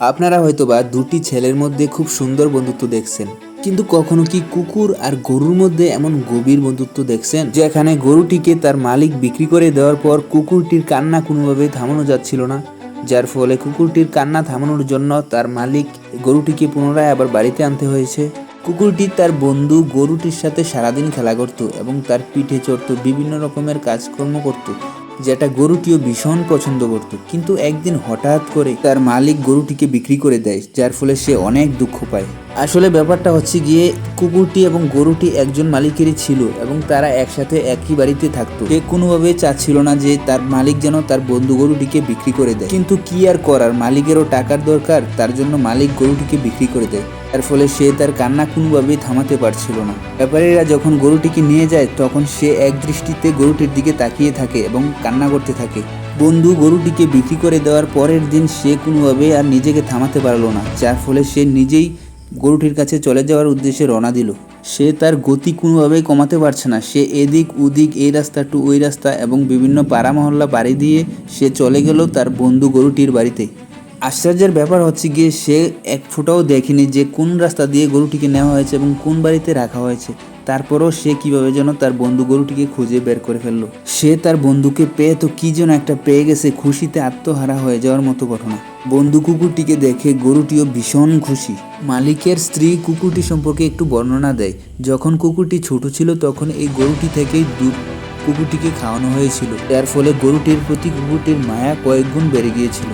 আপনারা হয়তোবা দুটি ছেলের মধ্যে খুব সুন্দর বন্ধুত্ব দেখছেন। কিন্তু কখনো কি কুকুর আর গরুর মধ্যে এমন গভীর বন্ধুত্ব দেখছেন? যেখানে গরুটিকে তার মালিক বিক্রি করে দেওয়ার পর কুকুরটির কান্না কোনোভাবে থামানো যাচ্ছিল না, যার ফলে কুকুরটির কান্না থামানোর জন্য তার মালিক গরুটিকে পুনরায় আবার বাড়িতে আনতে হয়েছে। কুকুরটি তার বন্ধু গরুটির সাথে সারাদিন খেলা করত এবং তার পিঠে চড়ত বিভিন্ন রকমের কাজকর্ম করত। যেটা গরুটিও ভীষণ পছন্দ করত। কিন্তু একদিন হঠাৎ করে তার মালিক গরুটিকে বিক্রি করে দেয়, যার ফলে সে অনেক দুঃখ পায়। আসলে ব্যাপারটা হচ্ছে গিয়ে কুকুরটি এবং গরুটি একজন মালিকেরই ছিল এবং তারা একসাথে একই বাড়িতে থাকতো। সে কোনোভাবে চাচ্ছিল না যে তার মালিক যেন তার বন্ধু গরুটিকে বিক্রি করে দেয়। কিন্তু কি আর করার? মালিকেরও টাকার দরকার, তার জন্য মালিক গরুটিকে বিক্রি করে দেয়। তার ফলে সে তার কান্না কোনোভাবেই থামাতে পারছিল না। ব্যাপারীরা যখন গরুটিকে নিয়ে যায়, তখন সে এক দৃষ্টিতে গরুটির দিকে তাকিয়ে থাকে এবং কান্না করতে থাকে। বন্ধু গরুটিকে বিক্রি করে দেওয়ার পরের দিন সে কোনোভাবে আর নিজেকে থামাতে পারল না, যার ফলে সে নিজেই গরুটির কাছে চলে যাওয়ার উদ্দেশ্যে রওনা দিল। সে তার গতি কোনোভাবেই কমাতে পারছে না। সে এদিক ওদিক, এই রাস্তা টু ওই রাস্তা এবং বিভিন্ন পাড়া মহল্লা বাড়ি দিয়ে সে চলে গেল তার বন্ধু গরুটির বাড়িতে। আশ্চর্যের ব্যাপার হচ্ছে গিয়ে সে এক ফোঁটাও দেখেনি যে কোন রাস্তা দিয়ে গরুটিকে নেওয়া হয়েছে এবং কোন বাড়িতে রাখা হয়েছে। তারপরও সে কীভাবে যেন তার বন্ধু গরুটিকে খুঁজে বের করে ফেলল। সে তার বন্ধুকে পেয়ে তো কি যেন একটা পেয়ে গেছে, খুশিতে আত্মহারা হয়ে যাওয়ার মতো ঘটনা। বন্ধু কুকুরটিকে দেখে গরুটিও ভীষণ খুশি। মালিকের স্ত্রী কুকুরটি সম্পর্কে একটু বর্ণনা দেয়। যখন কুকুরটি ছোট ছিল তখন এই গরুটি থেকেই দুধ কুকুরটিকে খাওয়ানো হয়েছিল। যার ফলে গরুটির প্রতি কুকুরটির মায়া কয়েক গুণ বেড়ে গিয়েছিল।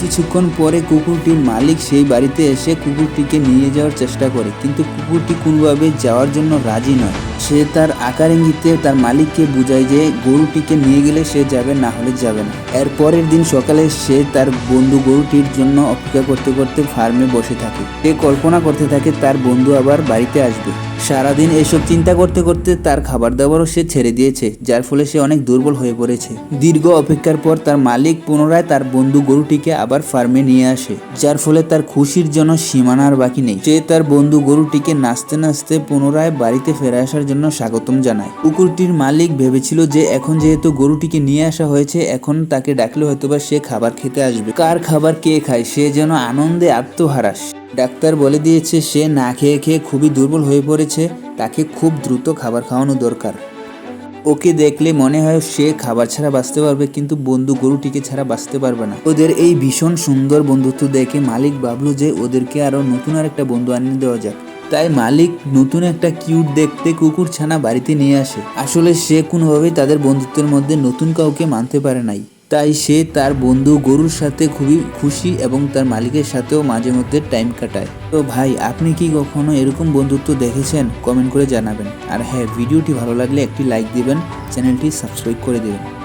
কিছুক্ষণ পরে কুকুরটির মালিক সেই বাড়িতে এসে কুকুরটিকে নিয়ে যাওয়ার চেষ্টা করে, কিন্তু কুকুরটি কোনোভাবে যাওয়ার জন্য রাজি নয়। সে তার আকার ইঙ্গিতে তার মালিককে বুঝায় যে গরুটিকে নিয়ে গেলে সে যাবে, না হলে যাবে না। এর পরের দিন সকালে সে তার বন্ধু গরুটির জন্য অপেক্ষা করতে করতে ফার্মে বসে থাকে। সে কল্পনা করতে থাকে তার বন্ধু আবার বাড়িতে আসবে। সারাদিন এসব চিন্তা করতে করতে তার খাবার দাবারও সে ছেড়ে দিয়েছে, যার ফলে সে অনেক দুর্বল হয়ে পড়েছে। দীর্ঘ অপেক্ষার পর তার মালিক পুনরায় তার বন্ধু গরুটিকে আবার ফার্মে নিয়ে আসে, যার ফলে তার খুশির জন্য সীমানার বাকি নেই। সে তার বন্ধু গরুটিকে নাচতে নাচতে পুনরায় বাড়িতে ফিরে আসার জন্য স্বাগতম জানায় কুকুরটির মালিক ভেবেছিল যে এখন যেহেতু গরুটিকে নিয়ে আসা হয়েছে, এখন তাকে ডাকলে হয়তোবা সে খাবার খেতে আসবে। কার খাবার কে খায়, সে যেন আনন্দে আত্মহারাস। ডাক্তার বলে দিয়েছে, সে না খেয়ে খেয়ে খুবই দুর্বল হয়ে পড়েছে, তাকে খুব দ্রুত খাবার খাওয়ানো দরকার। ওকে দেখলে মনে হয় সে খাবার ছাড়া বাঁচতে পারবে, কিন্তু বন্ধু গরুটিকে ছাড়া বাঁচতে পারবে না। ওদের এই ভীষণ সুন্দর বন্ধুত্ব দেখে মালিক ভাবলো যে ওদেরকে আরও নতুন আর একটা বন্ধু আনিয়ে দেওয়া যাক। তাই মালিক নতুন একটা কিউট দেখতে কুকুর ছানা বাড়িতে নিয়ে আসে। আসলে সে কোনোভাবেই তাদের বন্ধুত্বের মধ্যে নতুন কাউকে মানতে পারে নাই। তাই সে তার বন্ধু গরুর সাথে খুবই খুশি এবং তার মালিকের সাথেও মাঝে মধ্যে টাইম কাটায়। তো ভাই, আপনি কি কখনো এরকম বন্ধুত্ব দেখেছেন? কমেন্ট করে জানাবেন। আর হ্যাঁ ভিডিওটি ভালো লাগলে একটি লাইক দিবেন, চ্যানেলটি সাবস্ক্রাইব করে দেবেন।